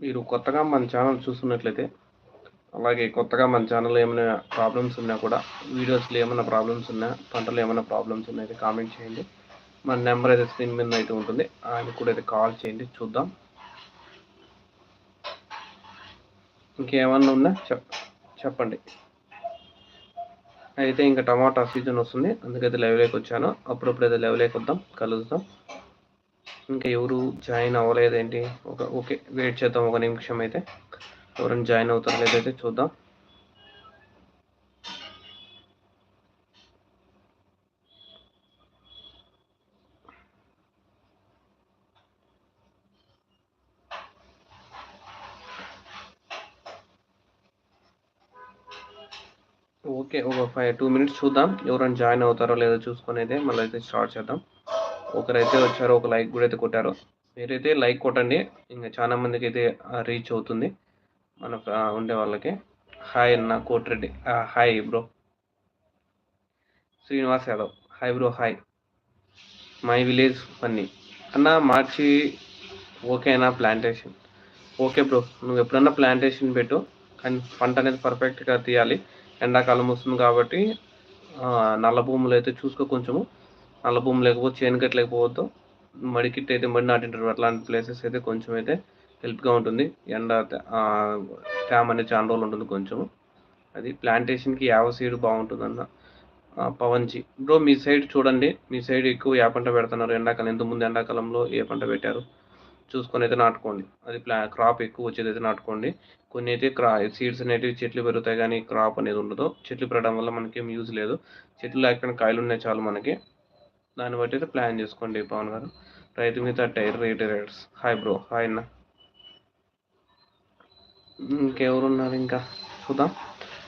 మీరు కొత్తగా మన ఛానల్ చూస్తున్నట్లయితే అలాగే కొత్తగా మన ఛానల్లో ఏమైనా ప్రాబ్లమ్స్ ఉన్నా కూడా వీడియోస్లో ఏమైనా ప్రాబ్లమ్స్ ఉన్నా పంటలో ఏమైనా ప్రాబ్లమ్స్ ఉన్నా అయితే కామెంట్ చేయండి. మన నెంబర్ అయితే స్క్రీన్ మీద అయితే ఉంటుంది. ఆయన కూడా అయితే కాల్ చేయండి చూద్దాం. ఇంకేమన్నా ఉన్నా చెప్పండి. అయితే ఇంకా టమాటా సీజన్ వస్తుంది. అందుకైతే లెవెల్కి వచ్చాను. అప్పుడప్పుడు అయితే లెవెల్కి వద్దాం. కలుద్దాం. ఇంకా ఎవరు జాయిన్ అవ్వలేదేంటి? ఒక ఓకే వెయిట్ చేద్దాం ఒక నిమిషం అయితే. ఎవరైనా జాయిన్ అవుతారో లేదైతే చూద్దాం. ఓకే ఒక ఫైవ్ టూ మినిట్స్ చూద్దాం. ఎవరైనా జాయిన్ అవుతారో లేదో చూసుకొని అయితే మళ్ళీ అయితే స్టార్ట్ చేద్దాం. ఒకరైతే వచ్చారు ఒక లైక్ కూడా అయితే కొట్టారు. మీరైతే లైక్ కొట్టండి. ఇంకా చాలా మందికి అయితే రీచ్ అవుతుంది. మన ఉండే వాళ్ళకి. హాయ్ అన్న Kotireddy. Hi bro Srinivas Yadav. Hi bro hi my village పన్ని అన్న మార్చి ఓకేనా ప్లాంటేషన్ ఓకే బ్రో నువ్వు ఎప్పుడన్నా ప్లాంటేషన్ పెట్టు. కానీ పంట అనేది పర్ఫెక్ట్గా తీయాలి. ఎండాకాలం వస్తుంది కాబట్టి నల్ల భూములు అయితే చూసుకో కొంచెము. నల్ల భూమి లేకపోతే చేను కట్టలేకపోవద్దు మడికిట్ అయితే మడి నాటింటారు. అట్లాంటి ప్లేసెస్ అయితే కొంచెం అయితే హెల్ప్గా ఉంటుంది. ఎండ ట్యామ్ అనేది చాలా రోజులు ఉంటుంది కొంచెం అది ప్లాంటేషన్కి యావ సీడ్ బాగుంటుందన్న పవన్జీ. బ్రో మీ సైడ్ చూడండి. మీ సైడ్ ఎక్కువ ఏ పంట పెడుతున్నారు? ఎండాకాలం ఇంతకుముందు ఎండాకాలంలో ఏ పంట పెట్టారు? చూసుకొని అయితే నాటుకోండి. అది ప్లా క్రాప్ ఎక్కువ వచ్చేది అయితే నాటుకోండి. కొన్ని అయితే క్రా సీడ్స్ అనేటివి చెట్లు పెరుగుతాయి కానీ క్రాప్ అనేది ఉండదు. చెట్లు పెరగడం వల్ల మనకి ఏం యూజ్ లేదు. చెట్లు లేకపోయినా కాయలు ఉన్నాయి చాలు మనకి. దాన్ని బట్టి అయితే ప్లాన్ చేసుకోండి పవన్ గారు. రైతు మీద tyre rate rates. Hi bro hi అన్న. ఇంకెవరు ఉన్నారు ఇంకా? చూద్దాం.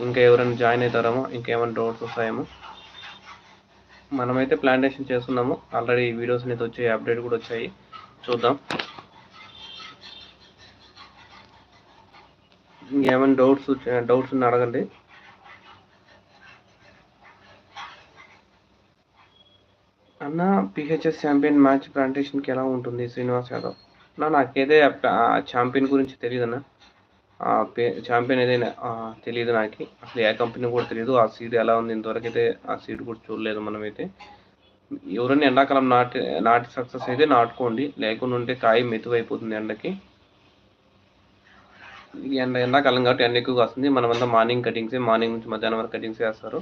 ఇంకా ఎవరైనా జాయిన్ అవుతారేమో ఇంకేమైనా డౌట్స్ వస్తాయేమో. మనమైతే ప్లాంటేషన్ చేస్తున్నాము. ఆల్రెడీ వీడియోస్ అనేది వచ్చాయి అప్డేట్ కూడా వచ్చాయి. చూద్దాం. ఇంకేమైనా డౌట్స్ డౌట్స్ ఉన్న అడగండి. అన్న పిహెచ్ఎస్ ఛాంపియన్ మ్యాచ్ ప్లాంటేషన్కి ఎలా ఉంటుంది? శ్రీనివాస్ యాదవ్. నా నాకైతే ఛాంపియన్ గురించి తెలియదు అన్న ఛాంపియన్ ఏదైనా తెలియదు నాకు. అసలు ఏ కంపెనీ కూడా తెలియదు ఆ సీడ్ ఎలా ఉంది? ఇంతవరకు అయితే ఆ సీడ్ కూడా చూడలేదు మనమైతే. ఎవరైనా ఎండాకాలం నాటి నాటి సక్సెస్ అయితే నాటుకోండి. లేకుండా ఉంటే కాయ మెతువైపోతుంది ఎండకి. ఎండ ఎండాకాలం కాబట్టి ఎండ ఎక్కువగా వస్తుంది. మనమంతా మార్నింగ్ కటింగ్సే మార్నింగ్ నుంచి మధ్యాహ్నం వరకు కటింగ్స్ చేస్తారు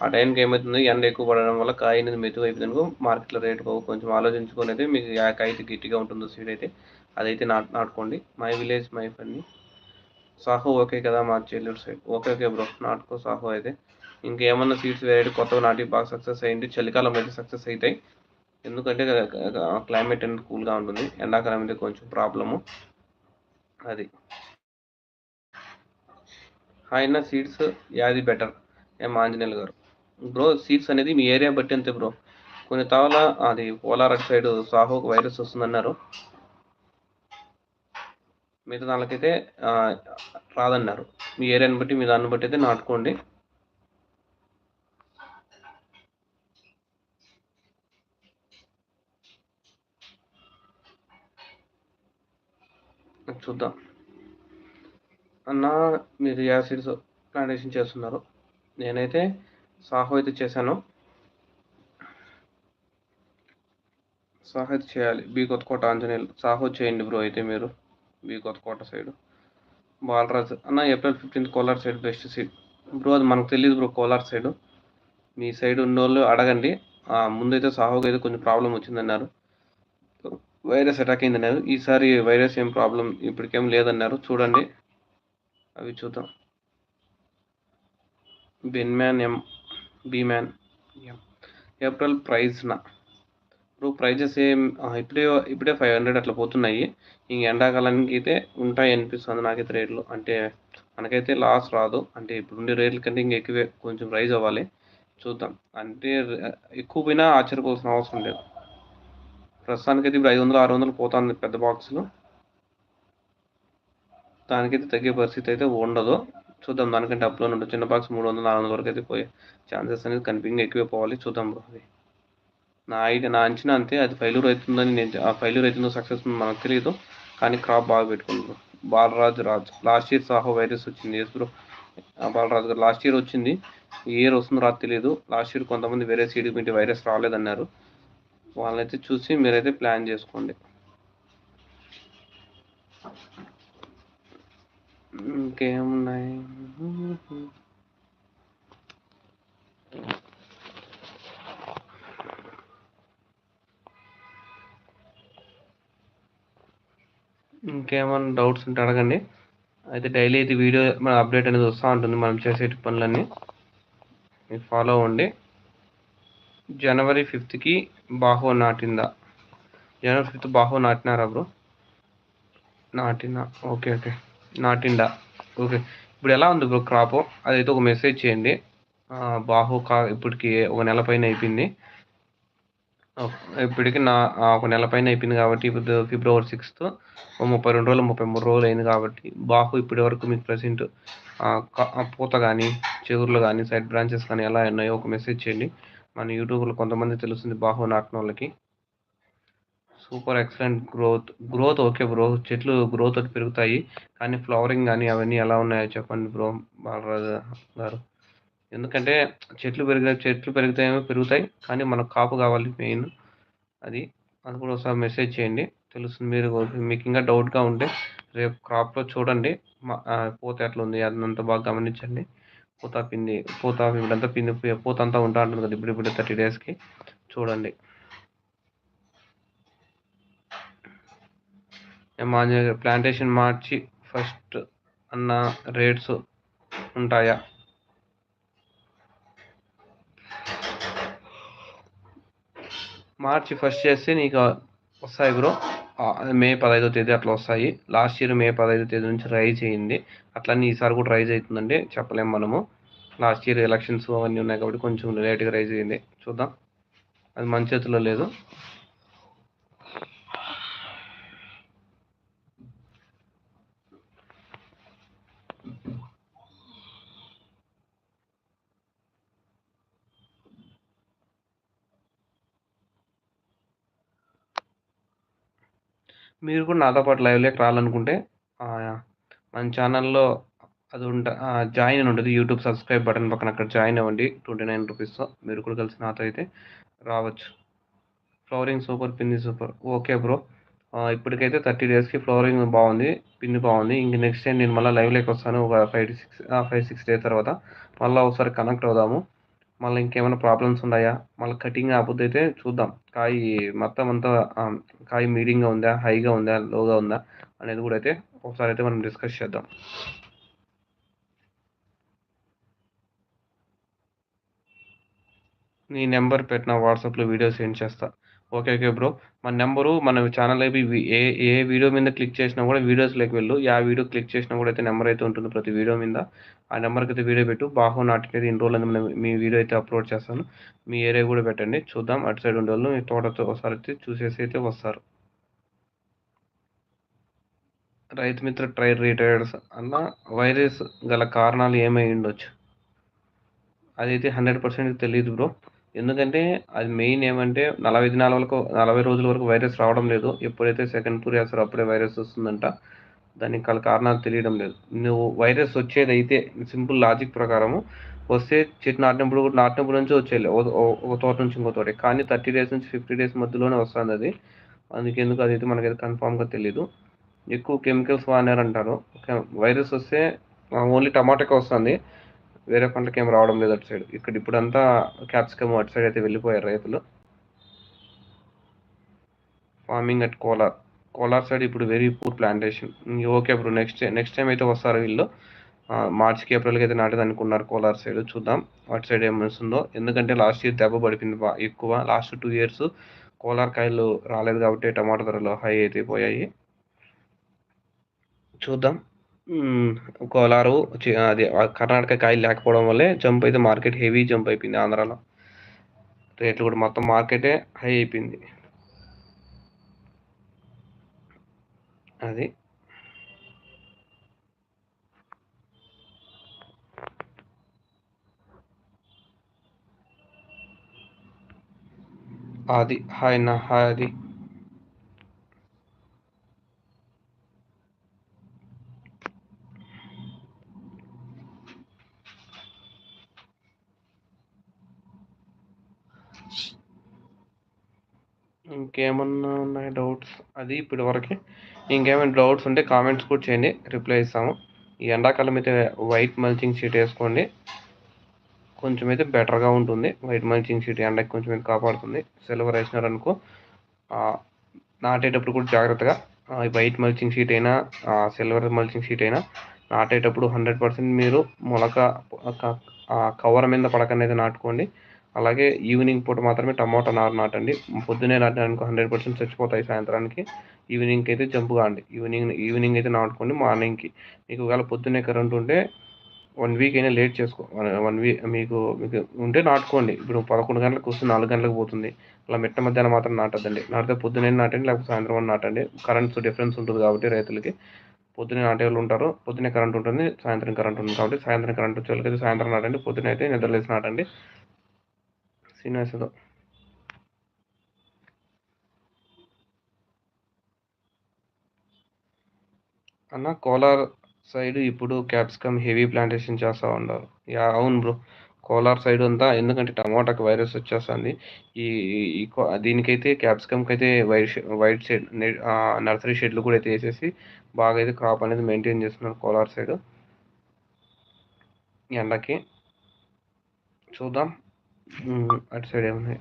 ఆ టైంకి ఏమవుతుంది ఎండ ఎక్కువ పడడం వల్ల కాయ అనేది మెతుకు అయిపోయింది మార్కెట్లో రేట్ కొంచెం ఆలోచించుకొని అయితే మీకు ఆ కాయ అయితే గట్టిగా ఉంటుందో సీడ్ అయితే అదైతే నాటు నాటుకోండి. My village my funny. Saaho okay కదా మా చెల్లెడు side. Okay okay bro. నాటుకో Saaho అయితే. ఇంకేమన్నా సీడ్స్ వేరే కొత్తగా నాటి బాగా సక్సెస్ అయ్యింది? చలికాలం అయితే సక్సెస్ అవుతాయి ఎందుకంటే క్లైమేట్ అనేది కూల్గా ఉంటుంది. ఎండాకాలం అయితే కొంచెం ప్రాబ్లము. అది. ఆయన సీడ్స్ యాది బెటర్. ఎం ఆంజనేయులు గారు. బ్రో సీడ్స్ అనేది మీ ఏరియా బట్టి అంతే బ్రో కొన్ని తావల అది పోలార్ సైడ్ సాహోకు వైరస్ వస్తుందన్నారు. మిగతా దానికైతే రాదన్నారు. మీ ఏరియాని బట్టి మీ దాన్ని బట్టి అయితే నాటుకోండి. చూద్దాం. అన్న మీరు యాసిడ్స్ ప్లాంటేషన్ చేస్తున్నారు. నేనైతే సాహో అయితే చేశాను. సాహో అయితే చేయాలి. బీ కొత్తకోట ఆంజనేయులు. సాహో చేయండి బ్రో అయితే మీరు. Be Kothakota side. బాలరాజ్ అన్న April fifteenth Kolar side best seat bro అది మనకు తెలియదు బ్రో కోలార్ సైడ్. మీ సైడ్ ఉన్న వాళ్ళు అడగండి ముందైతే సాహోకి అయితే కొంచెం ప్రాబ్లం వచ్చిందన్నారు. వైరస్ అటాక్ అయిందన్నారు. ఈసారి వైరస్ ఏం ప్రాబ్లం ఇప్పటికేం లేదన్నారు. చూడండి. అవి చూద్దాం. బెన్ మ్యాన్ ఎం బీమ్యాన్ ఏప్రిల్ ప్రైజ్న ఇప్పుడు ప్రైజెస్ ఏం ఇప్పుడే ఇప్పుడే ఫైవ్ హండ్రెడ్ అట్లా పోతున్నాయి. ఇంక ఎండాకాలానికి అయితే ఉంటాయి అనిపిస్తుంది నాకైతే రేట్లు. అంటే మనకైతే లాస్ రాదు. అంటే ఇప్పుడు ఉండే రేట్ల కంటే ఇంక ఎక్కువే కొంచెం రైజ్ అవ్వాలి. చూద్దాం. అంటే ఎక్కువ పోయినా ఆశ్చర్యపోవాల్సిన అవసరం లేదు. ప్రస్తుతానికైతే ఇప్పుడు ఐదు వందలు ఆరు వందలు పోతుంది పెద్ద బాక్సులు దానికైతే తగ్గే పరిస్థితి అయితే ఉండదు. చూద్దాం. దానికంటే అప్లో ఉండదు చిన్న బాక్స్ మూడు వందల నాలుగు వందల వరకు అయితే పోయే ఛాన్సెస్ అనేది కనిపింగ్ ఎక్కువే పోవాలి. చూద్దాం బ్రో అది. నా ఐడియా నా అంచనా అంతే. అది ఫెయిల్యూర్ అవుతుందని నేను ఆ ఫెయిల్యూర్ అవుతుందో సక్సెస్ మనకు తెలియదు కానీ క్రాప్ బాగా పెట్టుకుంది bro Balaraju Raj. Last year Saaho virus వచ్చింది. Yes bro Balaraju garu last year వచ్చింది. ఈ ఇయర్ వస్తుందో రాదు తెలియదు లాస్ట్ ఇయర్ కొంతమంది వేరే సీడీ వైరస్ రాలేదన్నారు. వాళ్ళైతే చూసి మీరైతే ప్లాన్ చేసుకోండి. ఇంకేమున్నాయి ఇంకేమైనా డౌట్స్ ఉంటే అడగండి. అయితే డైలీ అయితే వీడియో మన అప్డేట్ అనేది వస్తూ ఉంటుంది. మనం చేసే పనులన్నీ మీరు ఫాలో అవ్వండి. జనవరి ఫిఫ్త్కి బాహో నాటిందా? జనవరి ఫిఫ్త్ బాహో నాటినారా బ్రో? నాటినా. Okay okay. నాటిండా ఓకే. ఇప్పుడు ఎలా ఉంది బ్రో క్రాప్? అదైతే ఒక మెసేజ్ చేయండి. బాహు కా ఇప్పటికి ఒక నెల పైన అయిపోయింది. ఇప్పటికి నా ఒక నెల పైన అయిపోయింది కాబట్టి ఇప్పుడు ఫిబ్రవరి సిక్స్త్ ముప్పై రెండు రోజులు ముప్పై మూడు రోజులు అయింది కాబట్టి బాహు ఇప్పటి వరకు మీకు ప్రజెంట్ పూత కానీ చిగుర్లు కానీ సైడ్ బ్రాంచెస్ కానీ ఎలా ఉన్నాయో ఒక మెసేజ్ చేయండి. మన యూట్యూబ్లో కొంతమంది తెలుస్తుంది బాహు నాటిన వాళ్ళకి super excellent growth growth okay bro. చెట్లు గ్రోత్ అది పెరుగుతాయి. కానీ ఫ్లవరింగ్ కానీ అవన్నీ ఎలా ఉన్నాయో చెప్పండి బ్రో బాలరాజు గారు. ఎందుకంటే చెట్లు పెరిగిన చెట్లు పెరుగుతాయేమో పెరుగుతాయి. కానీ మనకు కాపు కావాలి మెయిన్. అది అది కూడా ఒకసారి మెసేజ్ చేయండి. తెలుస్తుంది మీరు మీకు ఇంకా డౌట్గా ఉంటే రేపు క్రాప్లో చూడండి. మా- ఆ, పూత ఎట్లా ఉంది? అదంతా బాగా గమనించండి. పోతా పిండి పూత ఇప్పుడంతా పిండి పూత అంతా ఉంటా ఉంటుంది కదా. ఇప్పుడు ఇప్పుడు థర్టీ డేస్కి చూడండి. ప్లాంటేషన్ మార్చి ఫస్ట్ అన్న రేట్స్ ఉంటాయా? మార్చి ఫస్ట్ చేస్తే నీకు వస్తాయి బ్రో. మే పదహైదో తేదీ అట్లా వస్తాయి. లాస్ట్ ఇయర్ మే పదహైదో తేదీ నుంచి రైజ్ అయింది అట్లనే ఈసారి కూడా రైజ్ అవుతుందండి. చెప్పలేము మనము. లాస్ట్ ఇయర్ ఎలక్షన్స్ అవన్నీ ఉన్నాయి కాబట్టి కొంచెం లేట్గా రైజ్ అయింది చూద్దాం. అది మన చేతిలో లేదు. మీరు కూడా నాతో పాటు లైవ్లోకి రావాలనుకుంటే మన ఛానల్లో అది ఉంట జాయిన్ అని ఉంటుంది. యూట్యూబ్ సబ్స్క్రైబ్ బటన్ పక్కన అక్కడ జాయిన్ అవ్వండి. ట్వంటీ నైన్ రూపీస్తో మీరు కూడా కలిసి నాతో అయితే రావచ్చు. ఫ్లవరింగ్ సూపర్ పిన్ని సూపర్ ఓకే బ్రో ఇప్పటికైతే థర్టీ డేస్కి ఫ్లవరింగ్ బాగుంది పిన్ని బాగుంది. ఇంక నెక్స్ట్ టైం నేను మళ్ళీ లైవ్లోకి వస్తాను. ఒక five six five six days తర్వాత. మళ్ళీ ఒకసారి కనెక్ట్ అవుదాము. మళ్ళీ ఇంకేమైనా ప్రాబ్లమ్స్ ఉన్నాయా? మళ్ళీ కటింగ్ ఆపొద్దు అయితే చూద్దాం. కాయ మొత్తం అంతా కాయ మీడియంగా ఉందా? హైగా ఉందా? లోగా ఉందా? అనేది కూడా అయితే ఒకసారి అయితే మనం డిస్కస్ చేద్దాం. నీ నెంబర్ పెట్టిన వాట్సాప్లో వీడియో సెండ్ చేస్తా? Okay okay bro. మన నెంబరు మన ఛానల్ అయిపోయి ఏ ఏ వీడియో మీద క్లిక్ చేసినా కూడా వీడియోస్ లైక్ వెళ్ళు. ఆ వీడియో క్లిక్ చేసినా కూడా అయితే నెంబర్ అయితే ఉంటుంది ప్రతి వీడియో మీద. ఆ నెంబర్కి అయితే వీడియో పెట్టు. బాహో నాటికి ఇన్ని రోజులు మనం మీ వీడియో అయితే అప్లోడ్ చేస్తాను. మీ ఏరియా కూడా పెట్టండి. చూద్దాం అటు సైడ్ ఉండే వాళ్ళు మీ తోటతో ఒకసారి అయితే చూసేసి అయితే వస్తారు. రైతు మిత్ర ట్రై రిటైర్డ్స్ అన్న వైరస్ గల కారణాలు ఏమై ఉండొచ్చు? అదైతే హండ్రెడ్ పర్సెంట్ తెలియదు బ్రో. ఎందుకంటే అది మెయిన్ ఏమంటే నలభై దినాల వరకు నలభై రోజుల వరకు వైరస్ రావడం లేదు. ఎప్పుడైతే సెకండ్ పూర్ వేస్తారో అప్పుడే వైరస్ వస్తుందంట. దానికి గల కారణాలు తెలియడం లేదు. నువ్వు వైరస్ వచ్చేది అయితే సింపుల్ లాజిక్ ప్రకారము వస్తే చెట్టు నాటినప్పుడు కూడా నాటినప్పుడు నుంచి వచ్చేయలే. ఒక తోట నుంచి ఇంకో తోట. కానీ థర్టీ డేస్ నుంచి ఫిఫ్టీ డేస్ మధ్యలోనే వస్తుంది అది. అందుకెందుకు అదైతే మనకైతే కన్ఫామ్గా తెలియదు ఎక్కువ కెమికల్స్ వాడారంటారు. వైరస్ వస్తే ఓన్లీ టమాటాకే వస్తుంది. వేరే పంటకి ఏం రావడం లేదు అటు సైడ్. ఇక్కడ ఇప్పుడంతా క్యాప్సికమ్ అటు సైడ్ అయితే వెళ్ళిపోయారు రైతులు. Farming at Kolar Kolar side ఇప్పుడు వెరీ పూర్ ప్లాంటేషన్. ఓకే ఇప్పుడు నెక్స్ట్ నెక్స్ట్ టైం అయితే వస్తారు వీళ్ళు. మార్చికి ఏప్రిల్కి అయితే నాటేది అనుకున్నారు కోలార్ సైడ్ చూద్దాం. అటు సైడ్ ఏమనిస్తుందో ఎందుకంటే లాస్ట్ ఇయర్ దెబ్బ పడిపోయింది బా ఎక్కువ. లాస్ట్ టూ ఇయర్స్ కోలార్ కాయలు రాలేదు కాబట్టి టమాటా ధరలు హై అయితే పోయాయి. చూద్దాం. కోలారు అది కర్ణాటక కాయలు లేకపోవడం వల్లే జంప్ అయితే మార్కెట్ హెవీ జంప్ అయిపోయింది ఆంధ్రాలో. రేట్లు కూడా మొత్తం మార్కెటే హై అయిపోయింది. అది. అది హాయ్ నా హాయ్ అది ఇంకేమన్నా ఉన్నాయి డౌట్స్ అది ఇప్పటి వరకే. ఇంకేమైనా డౌట్స్ ఉంటే కామెంట్స్ కూడా చేయండి. రిప్లై ఇస్తాము. ఈ ఎండాకాలం అయితే వైట్ మల్చింగ్ షీట్ వేసుకోండి. కొంచెం అయితే బెటర్గా ఉంటుంది. వైట్ మల్చింగ్ షీట్ ఎండకి కొంచెం అయితే కాపాడుతుంది సిల్వర్ వేసినారనుకో నాటేటప్పుడు కూడా జాగ్రత్తగా వైట్ మల్చింగ్ షీట్ అయినా సిల్వర్ మల్చింగ్ షీట్ అయినా నాటేటప్పుడు హండ్రెడ్ పర్సెంట్ మీరు మొలక కవర్ మీద పడకనైతే నాటుకోండి. అలాగే ఈవినింగ్ పూట మాత్రమే టమాటా నారు నాటండి. పొద్దునే నాటడానికి హండ్రెడ్ పర్సెంట్ చచ్చిపోతాయి సాయంత్రానికి. ఈవినింగ్కి అయితే జంప్ కాండి. ఈవినింగ్ ఈవినింగ్ అయితే నాటుకోండి మార్నింగ్కి. మీకు ఒకవేళ పొద్దున్నే కరెంట్ ఉంటే వన్ వీక్ అయినా లేట్ చేసుకో. వన్ వీక్ మీకు మీకు ఉంటే నాటుకోండి. ఇప్పుడు పదకొండు గంటలకు వస్తే నాలుగు గంటలకు పోతుంది. అలా మిట్ట మధ్యాహ్నం మాత్రం నాటద్దండి. నాటితే పొద్దునే నాటండి లేకపోతే సాయంత్రం నాటండి. కరెంట్స్ డిఫరెన్స్ ఉంటుంది కాబట్టి రైతులకి. పొద్దునే నాటే వాళ్ళు ఉంటారు పొద్దునే కరెంట్ ఉంటుంది సాయంత్రం కరెంట్ ఉంటుంది కాబట్టి సాయంత్రం కరెంట్ వచ్చే వాళ్ళకి సాయంత్రం నాటండి. పొద్దున అయితే నిద్రలేసి నాటండి. శ్రీనివాసరావు అన్న కోలార్ సైడ్ ఇప్పుడు క్యాప్సికమ్ హెవీ ప్లాంటేషన్ చేస్తూ ఉన్నారు. యా అవును బ్రో. కోలార్ సైడ్ అంతా ఎందుకంటే టమాటాకి వైరస్ వచ్చేస్తుంది. ఈ ఈ దీనికైతే క్యాప్సికమ్కి అయితే వైట్ వైట్ షెడ్ నర్సరీ షెడ్లు కూడా అయితే వేసేసి బాగా అయితే క్రాప్ అనేది మెయింటైన్ చేస్తున్నారు కోలార్ సైడ్. ఎండకి చూద్దాం. అటు సైడ్ ఏమున్నాయి?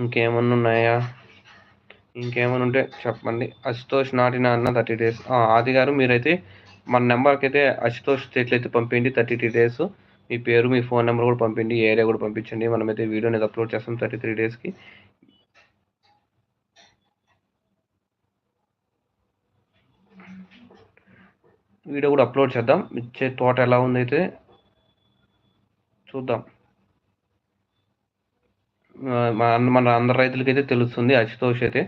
ఇంకేమన్నా ఉన్నాయా? ఇంకేమైనా ఉంటే చెప్పండి. అశుతోష్ నాటిన అన్న థర్టీ డేస్. ఆది గారు మీరైతే మన నెంబర్కి అయితే అశుతోష్ అయితే పంపించండి థర్టీ త్రీ డేస్. మీ పేరు మీ ఫోన్ నెంబర్ కూడా పంపించండి ఏరియా కూడా పంపించండి. మనమైతే వీడియో అనేది అప్లోడ్ చేస్తాం థర్టీ త్రీ డేస్కి. వీడియో కూడా అప్లోడ్ చేద్దాం. ఇచ్చే తోట ఎలా ఉందైతే చూద్దాం. మన అందరు రైతులకైతే తెలుస్తుంది అశుతోష్ అయితే.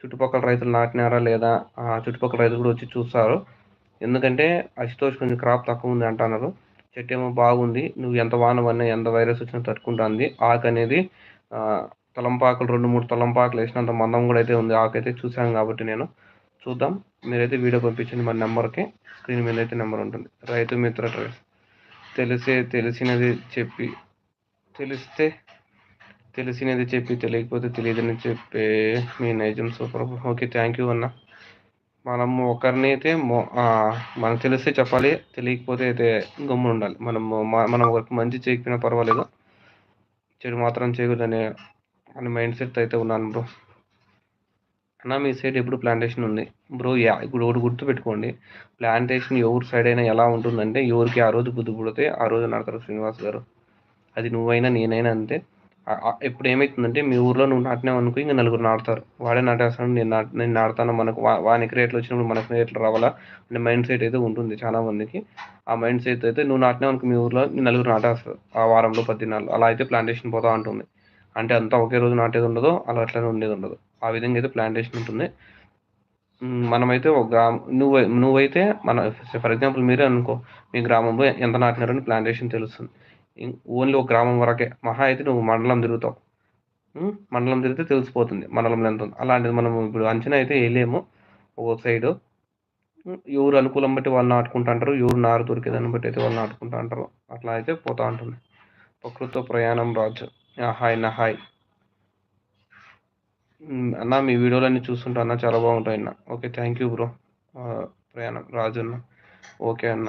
చుట్టుపక్కల రైతులు నాటినారా లేదా? చుట్టుపక్కల రైతులు కూడా వచ్చి చూస్తారు. ఎందుకంటే అశుతోష్ కొంచెం క్రాప్ తక్కువ ఉంది అంటున్నారు. చెట్టు ఏమో బాగుంది. నువ్వు ఎంత వాన పడినా ఎంత వైరస్ వచ్చినా తట్టుకుంటుంది. ఆకు అనేది తలంపాకులు రెండు మూడు తలంపాకులు వేసినంత మందం కూడా అయితే ఉంది. ఆకు అయితే చూశాను కాబట్టి నేను. చూద్దాం. మీరైతే వీడియో పంపించండి మన నెంబర్కి. స్క్రీన్ మీద అయితే నెంబర్ ఉంటుంది. రైతు మిత్ర ట్రేస్ తెలిసే తెలిసినది చెప్పి తెలిస్తే తెలిసినది చెప్పి తెలియకపోతే తెలియదని చెప్పే మీ నైజం సూపర్. ఓకే థ్యాంక్ యూ అన్న. మనం ఒకరిని అయితే మనకు తెలిస్తే చెప్పాలి తెలియకపోతే అయితే గమ్మున ఉండాలి. మనం మనం ఒకరికి మంచి చేయకపోయినా పర్వాలేదు. చెడు మాత్రం చేయకూడదనే అని మైండ్ సెట్ అయితే ఉన్నాను బ్రో. అన్న మీ సైడ్ ఎప్పుడు ప్లాంటేషన్ ఉంది? బ్రో యా ఇప్పుడు ఒకటి గుర్తుపెట్టుకోండి. ప్లాంటేషన్ ఎవరి సైడ్ అయినా ఎలా ఉంటుందంటే ఎవరికి ఆ రోజు బుద్ధి పుడితే ఆ రోజు నడతారు శ్రీనివాస్ గారు. అది నువ్వైనా నేనైనా అంతే. ఇప్పుడు ఏమవుతుందంటే మీ ఊర్లో నువ్వు నాటినావు అనుకో ఇంకా నలుగురు నాటుతారు వాడే నాటేస్తాను నేను నాట నేను నాటుతాను మనకు వానికి రేట్లు వచ్చినప్పుడు మనకు రేట్లు రావాలా అంటే మైండ్ సెట్ అయితే ఉంటుంది చాలా మందికి. ఆ మైండ్ సెట్ అయితే నువ్వు నాటినావు అనుకో మీ ఊర్లో నలుగురు నాటేస్తారు ఆ వారంలో పది దినాలు అలా అయితే ప్లాంటేషన్ పోతా ఉంటుంది. అంటే అంతా ఒకే రోజు నాటేది ఉండదు అలా అట్లనే ఉండేది ఉండదు. ఆ విధంగా అయితే ప్లాంటేషన్ ఉంటుంది. మనమైతే ఒక గ్రామం నువ్వు నువ్వైతే మన ఫర్ ఎగ్జాంపుల్ మీరే అనుకో మీ గ్రామంలో ఎంత నాటినారని ప్లాంటేషన్ తెలుస్తుంది. ఓన్లీ ఒక గ్రామం వరకే మహా అయితే నువ్వు మండలం తిరుగుతావు. మండలం తిరిగితే తెలిసిపోతుంది మండలంలో ఎంత ఉంది అలాంటిది మనం ఇప్పుడు అంచనా అయితే వేయలేము ఒక సైడు ఎవరు అనుకూలం బట్టి వాళ్ళు నాటుకుంటా అంటారు ఎవరు నారు దొరికేదాన్ని బట్టి అయితే వాళ్ళు నాటుకుంటా అంటారు. అట్లా అయితే పోతూ ఉంటుంది. ప్రకృతితో ప్రయాణం రాజు హాయ్ నా హాయ్. అన్న మీ వీడియోలన్నీ చూస్తుంటా అన్న చాలా బాగుంటాయి అన్న. ఓకే థ్యాంక్ యూ బ్రో ప్రయాణం రాజు అన్న ఓకే అన్న.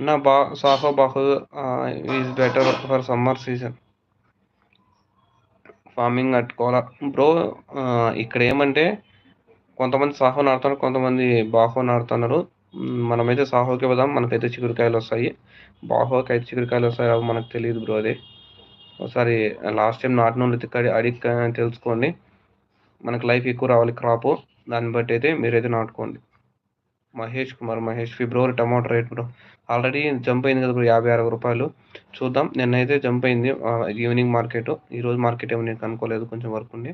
అన్న బా Saaho Baahu is better for summer season farming at Kolar bro ఇక్కడ ఏమంటే కొంతమంది సాహో నాడుతున్నారు కొంతమంది బాహో నాడుతున్నారు మనమైతే సాహోకి పోదాం మనకైతే చిగురికాయలు వస్తాయి. బాహోకి అయితే చిగురికాయలు వస్తాయి అవి మనకు తెలియదు బ్రో అది. ఒకసారి లాస్ట్ టైం నాటిన వాళ్ళు అడిగి తెలుసుకోండి. మనకు లైఫ్ ఎక్కువ రావాలి క్రాపు. దాన్ని బట్టి అయితే మీరైతే నాటుకోండి. మహేష్ కుమార్ మహేష్ ఫిబ్రవరి tomato rate bro already jump అయింది కదా బ్రో యాభై అరవై రూపాయలు. చూద్దాం. నిన్నైతే జంప్ అయింది ఈవినింగ్ మార్కెట్ ఈరోజు మార్కెట్ ఏమో నేను కనుక్కోలేదు కొంచెం వర్క్ ఉంది.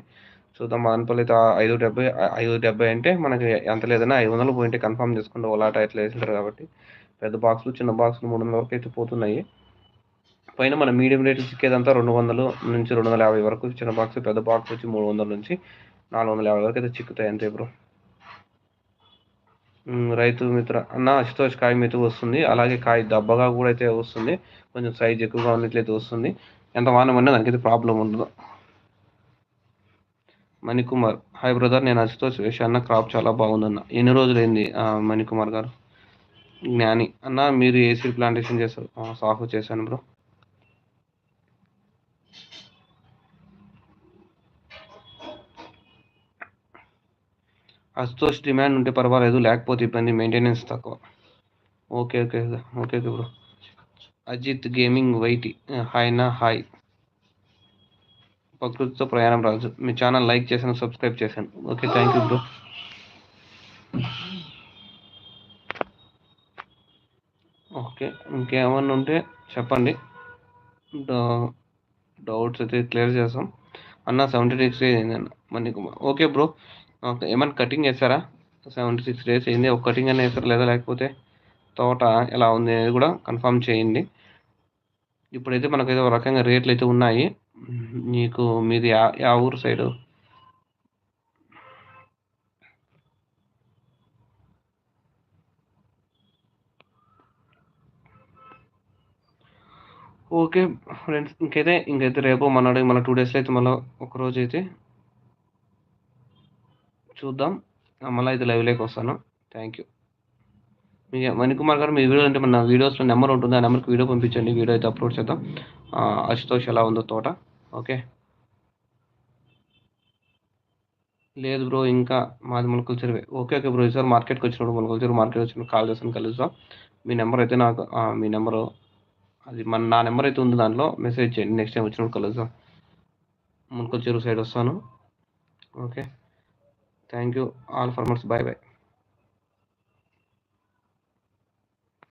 చూద్దాం. మానపల్లి అయితే ఐదు డెబ్బై ఐదు డెబ్బై అంటే మనకి ఎంత లేదన్నా ఐదు వందలు పోయింటే కన్ఫర్మ్ చేసుకుంటే. ఓలాట అట్లా వేసింటారు కాబట్టి. పెద్ద బాక్సులు చిన్న బాక్సులు మూడు వందల వరకు అయితే పోతున్నాయి. పైన మన మీడియం రేట్ చిక్కేదంతా రెండు వందలు నుంచి రెండు వందల యాభై వరకు చిన్న బాక్స్ పెద్ద బాక్స్ వచ్చి మూడు వందల నుంచి నాలుగు వందల యాభై వరకు అయితే చిక్కుతాయి అంతే బ్రో రైతు మిత్ర అన్న అశుతోష్ కాయ మెతు వస్తుంది. అలాగే కాయ దబ్బగా కూడా అయితే వస్తుంది. కొంచెం సైజ్ ఎక్కువగా ఉన్నట్లయితే వస్తుంది. ఎంత వానం అన్నా దానికైతే ప్రాబ్లం ఉండదు. మణికుమార్ హాయ్ బ్రదర్ నేను అశుతోష్ వేషా అన్న క్రాప్ చాలా బాగుందన్న. ఎన్ని రోజులైంది మణికుమార్ గారు? జ్ఞాని అన్న మీరు ఏసీ ప్లాంటేషన్ చేశారు? ఆ, సాగు చేశాను బ్రో. అశుతోష్ డిమాండ్ ఉంటే పర్వాలేదు లేకపోతే ఇబ్బంది మెయింటెనెన్స్ తక్కువ. Okay okay okay okay bro Ajith gaming YT hi నా హాయ్ ప్రకృతితో ప్రయాణం రాజు. మీ ఛానల్ లైక్ చేశాను సబ్స్క్రైబ్ చేశాను. Okay thank you bro okay ఇంకేమన్నా ఉంటే చెప్పండి. డౌట్స్ అయితే క్లియర్ చేస్తాం. అన్న సెవెంటీ సిక్స్ అయింది అన్న మణికుమార్. ఓకే బ్రో ఓకే ఏమైనా కటింగ్ చేస్తారా సెవెంటీ సిక్స్ డేస్ అయింది. ఒక కటింగ్ అనే వేస్తారా లేదా లేకపోతే తోట ఎలా ఉంది అనేది కూడా కన్ఫర్మ్ చేయండి. ఇప్పుడైతే మనకైతే ఒక రకంగా రేట్లు అయితే ఉన్నాయి. మీకు మీది యా ఊరు సైడు? ఓకే ఫ్రెండ్స్ ఇంకైతే ఇంకైతే రేపు మన్నాడు మళ్ళీ టూ డేస్లో అయితే మళ్ళీ ఒక రోజు అయితే చూద్దాం. మళ్ళీ అయితే లైవ్లోకి వస్తాను. థ్యాంక్ యూ మీ మణికుమార్ గారు మీ వీడియో అంటే మన వీడియోస్లో నెంబర్ ఉంటుంది. ఆ నెంబర్కి వీడియో పంపించండి. వీడియో అయితే అప్లోడ్ చేద్దాం. అశుతోష్ ఎలా ఉందో తోట. ఓకే లేదు బ్రో ఇంకా మాది మొలకలు చెరువే. ఓకే ఓకే బ్రో ఈసారి మార్కెట్కి వచ్చినప్పుడు మొలకలు చెరువు మార్కెట్ వచ్చినప్పుడు కాల్ చేస్తాను కలుస్తాం మీ నెంబర్ అయితే నాకు మీ నెంబరు అది మన నా నెంబర్ అయితే ఉంది దాంట్లో. మెసేజ్ చేయండి. నెక్స్ట్ టైం వచ్చినప్పుడు కలుద్దాం. మునుకొచ్చేరు చెరువు సైడ్ వస్తాను. Okay Thank you all farmers. Bye bye.